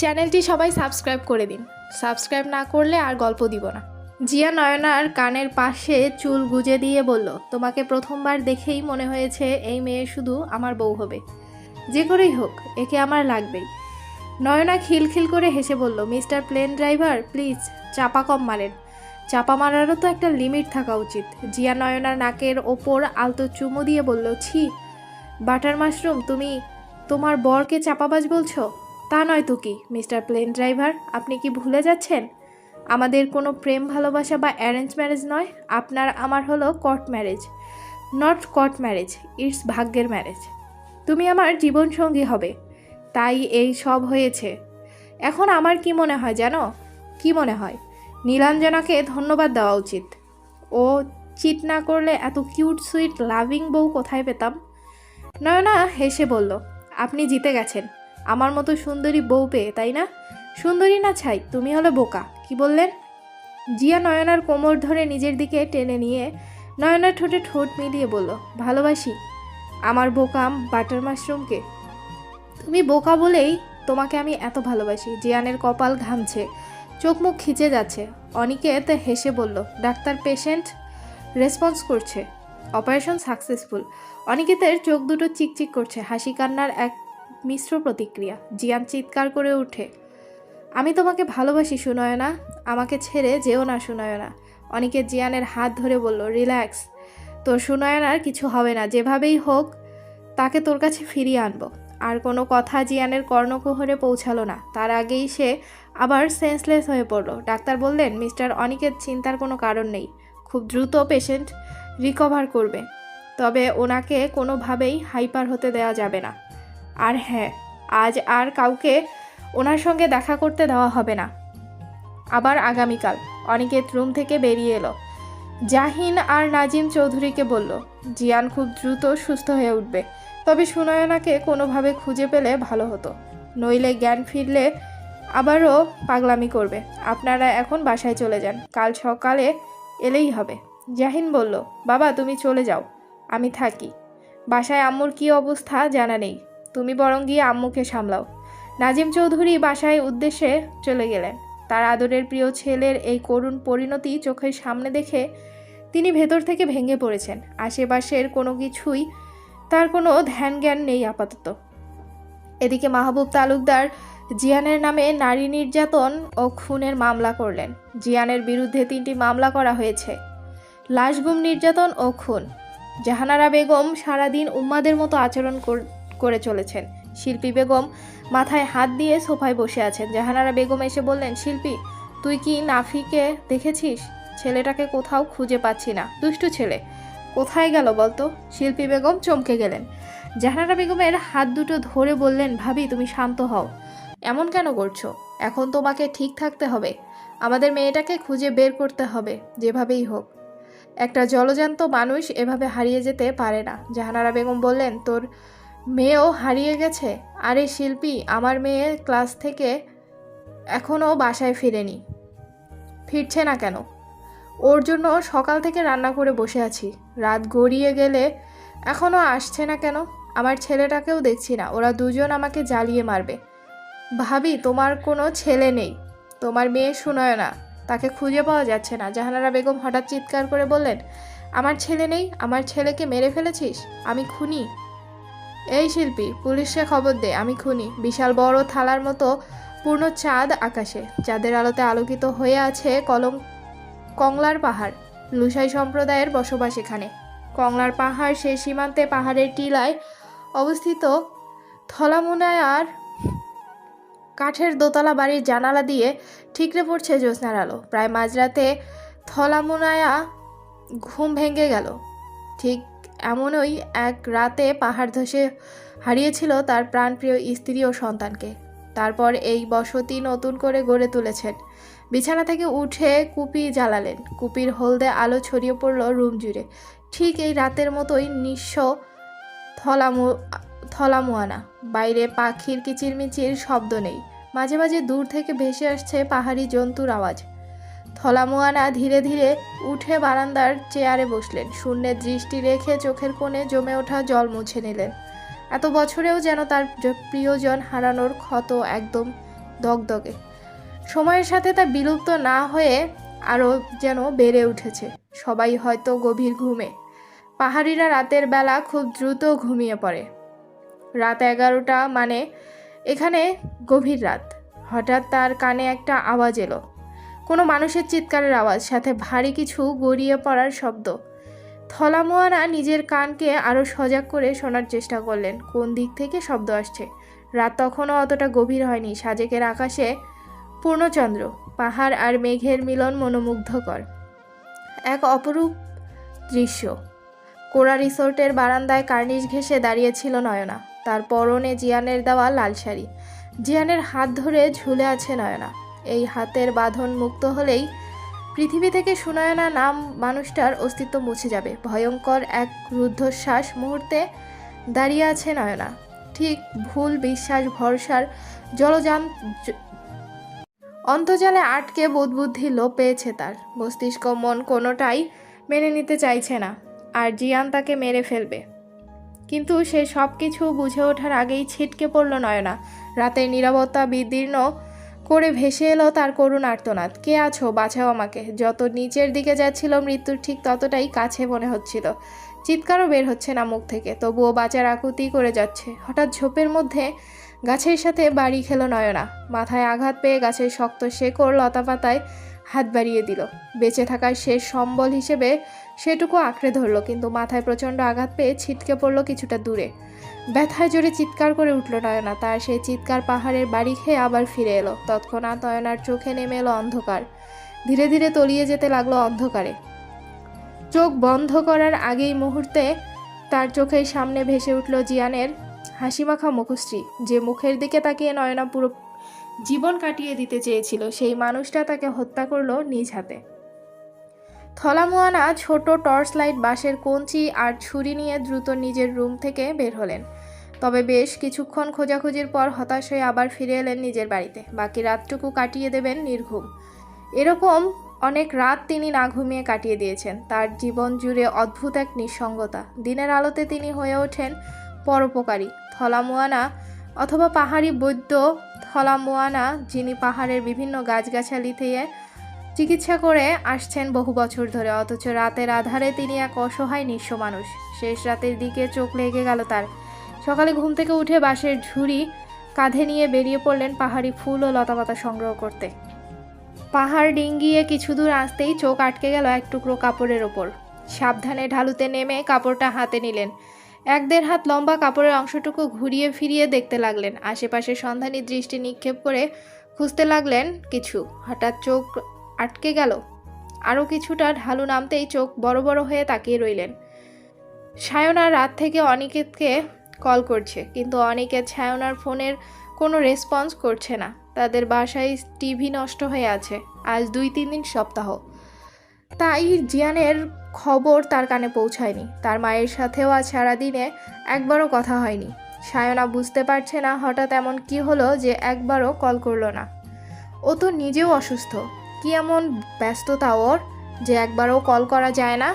চ্যানেলটি সবাই সাবস্ক্রাইব করে দিন। সাবস্ক্রাইব না করলে আর গল্প দিব না। জিয়া নয়নার কানের পাশে চুল গুজে দিয়ে বলল, তোমাকে প্রথমবার দেখেই মনে হয়েছে এই মেয়ে শুধু আমার বউ হবে। যে করেই হোক, একে আমার লাগবেই। নয়না খিলখিল করে হেসে বলল, মিস্টার প্লেন ড্রাইভার, প্লিজ, চাপা কম মারেন। চাপা মারারও তো একটা লিমিট থাকা উচিত। জিয়া নয়নার নাকের ওপর আলতো চুমু দিয়ে বলল, ছি, বাটার মাশরুম, তুমি তোমার বরকে চাপাবাজ বলছো? তা নয় তো কি, মিস্টার প্লেন ড্রাইভার? আপনি কি ভুলে যাচ্ছেন? আমাদের কোনো প্রেম, ভালোবাসা বা অ্যারেঞ্জ ম্যারেজ নয়। আপনার আমার হলো court marriage. Not court marriage, it's ভাগ্যের ম্যারেজ। তুমি আমার জীবনসঙ্গী হবে। তাই এই সব হয়েছে। এখন আমার কি মনে হয় জানো? কি মনে হয়? নীলাঞ্জনাকে ধন্যবাদ দেওয়া উচিত। ও চিট না করলে এত কিউট, সুইট, লাভিং বউ কোথায় পেতাম? নয়না হেসে বলল, আপনি জিতে গেছেন। আমার মতো সুন্দরী বউ পেয়ে, তাই না? সুন্দরী না ছাই, তুমি হলো বোকা, কি বললেন? জিয়া নয়নার কোমর ধরে নিজের দিকে টেনে নিয়ে নয়নার ঠোঁটে ঠোঁট মিলিয়ে বলল, ভালোবাসি আমার বোকাম বাটার মাশরুমকে। তুমি বোকা বলেই তোমাকে আমি এত ভালোবাসি। জিয়ানের কপাল ঘামছে, চোখ মুখ খিচে যাচ্ছে। অনিকেত হেসে বলল, ডাক্তার পেশেন্ট রেসপন্স করছে, অপারেশন সাকসেসফুল। অনিকেতের চোখ দুটো চিকচিক করছে, হাসি কান্নার এক মিশ্র প্রতিক্রিয়া। জিয়ান চিৎকার করে ওঠে, আমি তোমাকে ভালোবাসি, সুনয়না। আমাকে ছেড়ে যেও না, সুনয়না। অনিকেত জিয়ানের হাত ধরে বলল, রিল্যাক্স। তোর সুনয়নার কিছু হবে না। যেভাবেই হোক, তাকে তোর কাছে ফিরিয়ে আনব। আর কোনো কথা জিয়ানের কর্ণকোহরে পৌঁছালো না। তার আগেই সে আবার সেন্সলেস হয়ে পড়ল। ডাক্তার বললেন, মিস্টার অনিকেত চিন্তার কোনো কারণ নেই। খুব দ্রুত পেশেন্ট রিকভার করবে। তবে ওনাকে কোনোভাবেই হাইপার হতে দেওয়া যাবে না। আর হ্যাঁ আজ আর কাউকে ওনার সঙ্গে দেখা করতে দেওয়া হবে না। আবার আগামীকাল অনিকেত রুম থেকে বেরিয়ে এলো। জাহিন আর নাজিম চৌধুরীকে বলল, জিয়ান খুব দ্রুত সুস্থ হয়ে উঠবে। তবে সুনয়নাকে কোনোভাবে খুঁজে পেলে ভালো হতো। নইলে জ্ঞান ফিরলে আবারও পাগলামি করবে। আপনারা এখন বাসায় চলে যান। কাল সকালে এলেই হবে। জাহিন বলল, বাবা, তুমি চলে যাও। আমি থাকি। বাসায় আম্মুর কী অবস্থা জানা নেই। তুমি বরং গিয়ে আম্মুকে সামলাও। নাজিম চৌধুরী বাসায় উদ্দেশ্যে চলে গেলেন। তার আদরের প্রিয় ছেলের এই করুণ পরিণতি চোখের সামনে দেখে তিনি ভেতর থেকে ভেঙে পড়েছেন। আশেপাশের কোনো কিছুই তার কোনো ধ্যান জ্ঞান নেই আপাতত। এদিকে মাহবুব তালুকদার জিয়ানের নামে নারী নির্যাতন ও খুনের মামলা করলেন। জিয়ানের বিরুদ্ধে তিনটি মামলা করা হয়েছে। লাশগুম নির্যাতন ও খুন। জাহানারা বেগম সারাদিন উম্মাদের মতো আচরণ কর- চলেছেন। শিল্পী বেগম মাথায় হাত দিয়ে সোফায় বসে আছেন। জাহানারা বেগম এসে বললেন, শিল্পী, তুই কি নাফিকে দেখেছিস? ছেলেটাকে কোথাও খুঁজে পাচ্ছি না। দুষ্টু ছেলে। কোথায় গেল বলতো? শিল্পী বেগম চমকে গেলেন। জাহানারা বেগমের হাত দুটো ধরে বললেন, ভাবি, তুমি শান্ত হও। এমন কেন করছ? এখন তোমাকে ঠিক থাকতে হবে। আমাদের মেয়েটাকে খুঁজে বের করতে হবে, যেভাবেই হোক। একটা জলজান্ত মানুষ এভাবে হারিয়ে যেতে পারে না। জাহানারা বেগম বললেন, তোর মেয়েও হারিয়ে গেছে। আরে শিল্পী, আমার মেয়ে ক্লাস থেকে এখনও বাসায় ফিরেনি। ফিরছে না কেন? ওর জন্য সকাল থেকে রান্না করে বসে আছি। রাত গড়িয়ে গেলে এখনও আসছে না কেন? আমার ছেলেটাকেও দেখছি না। ওরা দুজন আমাকে জ্বালিয়ে মারবে। ভাবি, তোমার কোনো ছেলে নেই। তোমার মেয়ে শুনয় না তাকে খুঁজে পাওয়া যাচ্ছে না। জাহানারা বেগম হঠাৎ চিৎকার করে বললেন, আমার ছেলে নেই? আমার ছেলেকে মেরে ফেলেছিস? আমি খুনি? এই শিল্পী, পুলিশে খবর দে, আমি খুনি। বিশাল বড় থালার মতো পূর্ণ চাঁদ আকাশে, চাঁদের আলোতে আলোকিত হয়ে আছে কলম, কংলার পাহাড়, লুসাই সম্প্রদায়ের বসবাস এখানে। কংলার পাহাড় সে সীমান্তে পাহাড়ের টিলায় অবস্থিত থলামুনায়ার কাঠের দোতলা বাড়ির জানালা দিয়ে ঠিকরে পড়ছে জ্যোৎস্নার আলো। প্রায় মাঝরাতে থলামুনায়া ঘুম ভেঙে গেল। ঠিক এমনই এক রাতে পাহাড় ধসে হারিয়েছিল তার প্রাণপ্রিয় স্ত্রী ও সন্তানকে। তারপর এই বসতি নতুন করে গড়ে তুলেছেন। বিছানা থেকে উঠে কুপি জ্বালালেন। কুপির হলদে আলো ছড়িয়ে পড়ল রুম জুড়ে। ঠিক এই রাতের মতোই নিঃস্ব থলামু, থলামুয়ানা। বাইরে পাখির কিচিরমিচির শব্দ নেই। মাঝে মাঝে দূর থেকে ভেসে আসছে পাহাড়ি জন্তুর আওয়াজ। থলামুয়ানা ধীরে ধীরে উঠে বারান্দার চেয়ারে বসলেন। শূন্যের দৃষ্টি রেখে চোখের কোণে জমে ওঠা জল মুছে নিলেন। এত বছরেও যেন তার প্রিয়জন হারানোর ক্ষত একদম দগদগে। সময়ের সাথে তা বিলুপ্ত না হয়ে আরও যেন বেড়ে উঠেছে। সবাই হয়তো গভীর ঘুমে। পাহাড়িরা রাতের বেলা খুব দ্রুত ঘুমিয়ে পড়ে। রাত এগারোটা মানে এখানে গভীর রাত। হঠাৎ তার কানে একটা আওয়াজ এলো। মানুষের চিৎকারের আওয়াজ, সাথে ভারী কিছু গড়িয়ে পড়ার শব্দ। থলামোয়ানা নিজের কানকে আরও সজাগ করে শোনার চেষ্টা করলেন। কোন দিক থেকে শব্দ আসছে? রাত তখনও অতটা গভীর হয়নি। সাজেকের আকাশে পূর্ণচন্দ্র, পাহাড় আর মেঘের মিলন মনোমুগ্ধকর। এক অপরূপ দৃশ্য। কোরা রিসোর্টের বারান্দায় কার্নিশ ঘেঁষে দাঁড়িয়েছিল নয়না। তার পরনে জিয়ানের দেওয়া লাল শাড়ি। জিয়ানের হাত ধরে ঝুলে আছে নয়না। এই হাতের বাঁধন মুক্ত হলেই পৃথিবী থেকে সুনয়না নাম মানুষটার অস্তিত্ব মুছে যাবে। ভয়ঙ্কর এক রুদ্ধশ্বাস মুহূর্তে দাঁড়িয়ে আছে নয়না। ঠিক ভুল বিশ্বাস ভরসার জলযান অন্তর্জালে আটকে বোধবুদ্ধি লোপ পেয়েছে তার। মস্তিষ্ক মন কোনোটাই মেনে নিতে চাইছে না, আর জিয়ান তাকে মেরে ফেলবে। কিন্তু সে সব কিছু বুঝে ওঠার আগেই ছিটকে পড়ল নয়না। রাতের নিরাপত্তা বিদীর্ণ করে ভেসে এলো তার করুণ আর্তনাদ। কে আছো? বাঁচাও আমাকে। যত নিচের দিকে যাচ্ছিল মৃত্যুর ঠিক ততটাই কাছে মনে হচ্ছিল। চিৎকারও বের হচ্ছে না মুখ থেকে, তবুও বাঁচার আকুতি করে যাচ্ছে। হঠাৎ ঝোপের মধ্যে গাছের সাথে বাড়ি খেলো নয়না। মাথায় আঘাত পেয়ে গাছের শক্ত শেকড় লতাপাতায় হাত বাড়িয়ে দিল। বেঁচে থাকার শেষ সম্বল হিসেবে সেটুকু আঁকড়ে ধরলো, কিন্তু মাথায় প্রচণ্ড আঘাত পেয়ে ছিটকে পড়ল কিছুটা দূরে। ব্যথায় জোরে চিৎকার করে উঠল নয়না। তার সেই চিৎকার পাহাড়ের বাড়ি খেয়ে আবার ফিরে এলো। তৎক্ষণাৎ নয়নার চোখে নেমে এলো অন্ধকার। ধীরে ধীরে তলিয়ে যেতে লাগল অন্ধকারে। চোখ বন্ধ করার আগেই মুহূর্তে তার চোখের সামনে ভেসে উঠল জিয়ানের হাসিমাখা মুখশ্রী। যে মুখের দিকে তাকিয়ে নয়না পুরো জীবন কাটিয়ে দিতে চেয়েছিল, সেই মানুষটা তাকে হত্যা করল নিজ হাতে। থলামোয়ানা ছোট টর্চ লাইট বাঁশের কঞ্চি আর ছুরি নিয়ে দ্রুত নিজের রুম থেকে বের হলেন। তবে বেশ কিছুক্ষণ খোঁজাখুঁজির পর হতাশ হয়ে আবার ফিরে এলেন নিজের বাড়িতে। বাকি রাতটুকু কাটিয়ে দেবেন নির্ঘুম। এরকম অনেক রাত তিনি না ঘুমিয়ে কাটিয়ে দিয়েছেন। তার জীবন জুড়ে অদ্ভুত এক নিঃসঙ্গতা। দিনের আলোতে তিনি হয়ে ওঠেন পরোপকারী, থলামোয়ানা অথবা পাহাড়ি বৈদ্য থলামোয়ানা, যিনি পাহাড়ের বিভিন্ন গাছগাছালি থেকে চিকিৎসা করে আসছেন বহু বছর ধরে। অথচ রাতের আধারে তিনি এক অসহায় নিঃস্ব মানুষ। শেষ রাতের দিকে চোখ লেগে গেল তার। সকালে ঘুম থেকে উঠে বাঁশের ঝুড়ি কাঁধে নিয়ে বেরিয়ে পড়লেন পাহাড়ি ফুল ও লতাপাতা সংগ্রহ করতে। পাহাড় ডিঙ্গিয়ে কিছু দূর আসতেই চোখ আটকে গেল এক টুকরো কাপড়ের ওপর। সাবধানে ঢালুতে নেমে কাপড়টা হাতে নিলেন। এক দেড় হাত লম্বা কাপড়ের অংশটুকু ঘুরিয়ে ফিরিয়ে দেখতে লাগলেন। আশেপাশে সন্ধানী দৃষ্টি নিক্ষেপ করে খুঁজতে লাগলেন কিছু। হঠাৎ চোখ আটকে গেল। আরও কিছুটা ঢালু নামতেই চোখ বড় বড় হয়ে তাকিয়ে রইলেন। সায়না রাত থেকে অনিকেতকে করছে, কিন্তু অনেকে ছায়নার ফোনের কোনো রেসপন্স করছে না। তাদের বাসায় টিভি নষ্ট হয়ে আছে, আজ দুই তিন দিন সপ্তাহ। তাই জিয়ানের খবর তার কানে পৌঁছায়নি। তার মায়ের সাথেও আজ সারাদিনে একবারও কথা হয়নি। সায়না বুঝতে পারছে না হঠাৎ এমন কি হলো যে একবারও কল করল না। ও তো নিজেও অসুস্থ। কি এমন ব্যস্ততা ওর যে একবারও কল করা যায় না?